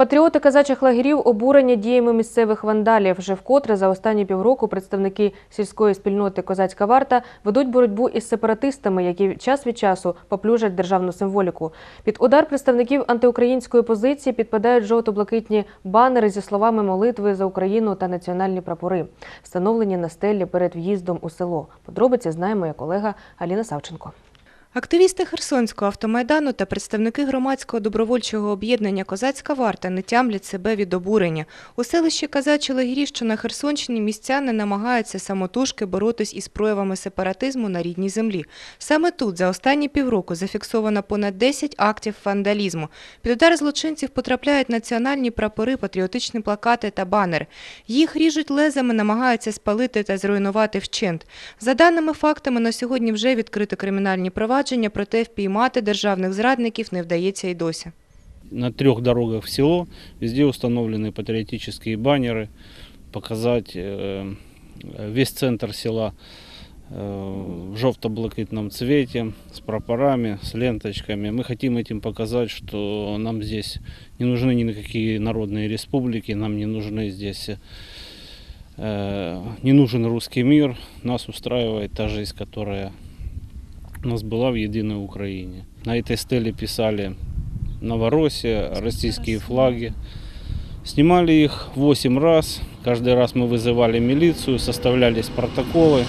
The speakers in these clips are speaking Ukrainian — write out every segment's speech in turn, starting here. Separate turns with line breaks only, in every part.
Патріоти казачих лагерів обурені діями місцевих вандалів. Вже вкотре за останні півроку представники сільської спільноти Козацька варта ведуть боротьбу із сепаратистами, які час від часу поплюжать державну символіку. Під удар представників антиукраїнської позиції підпадають жовто-блакитні банери зі словами молитви за Україну та національні прапори, встановлені на стелі перед в'їздом у село. Подробиці знає моя колега Аліна Савченко.
Активісти Херсонського автомайдану та представники громадського добровольчого об'єднання Козацька варта не тямлять себе від обурення. У селищі Казачі Лагірі, що на Херсонщині, містяни намагаються самотужки боротись із проявами сепаратизму на рідній землі. Саме тут за останні півроку зафіксовано понад 10 актів вандалізму. Під удар злочинців потрапляють національні прапори, патріотичні плакати та банери. Їх ріжуть лезами, намагаються спалити та зруйнувати вщент. За даними фактами, на сьогодні вже відкрито кримінальні провадження, проте впіймати державних зрадників не вдається й досі.
на трех дорогах в село, везде установлены патриотические баннеры, показать э, весь центр села э, в желто-блакитном цвете, с прапорами, с ленточками. Мы хотим этим показать, что нам здесь не нужны никакие народные республики, нам не нужны здесь, э, не нужен русский мир, нас устраивает та жизнь, которая у нас была в единой Украине. На этой стеле писали Новороссия, российские флаги. Снимали их 8 раз. Каждый раз мы вызывали милицию, составлялись протоколы.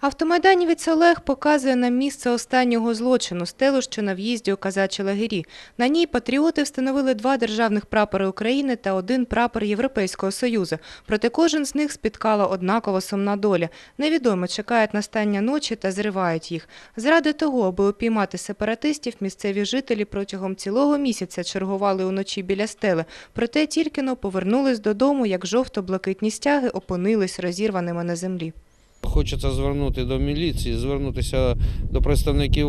Автомайданівець Олег показує нам місце останнього злочину – стелу, що на в'їзді у казачі лагері. На ній патріоти встановили два державних прапори України та один прапор Європейського Союзу. Проте кожен з них спіткала однакова сумна доля. Невідомо чекають настання ночі та зривають їх. Заради того, аби упіймати сепаратистів, місцеві жителі протягом цілого місяця чергували уночі біля стели. Проте тільки но повернулись додому, як жовто-блакитні стяги опинились розірваними на землі.
Хочеться звернути до міліції, звернутися до представників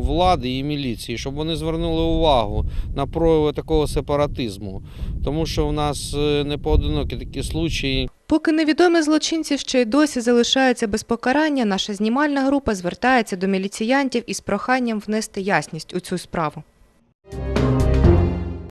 влади і міліції, щоб вони звернули увагу на прояви такого сепаратизму, тому що в нас е, не поодинокі такі случаї.
Поки невідомі злочинці ще й досі залишаються без покарання, наша знімальна група звертається до міліціянтів із проханням внести ясність у цю справу.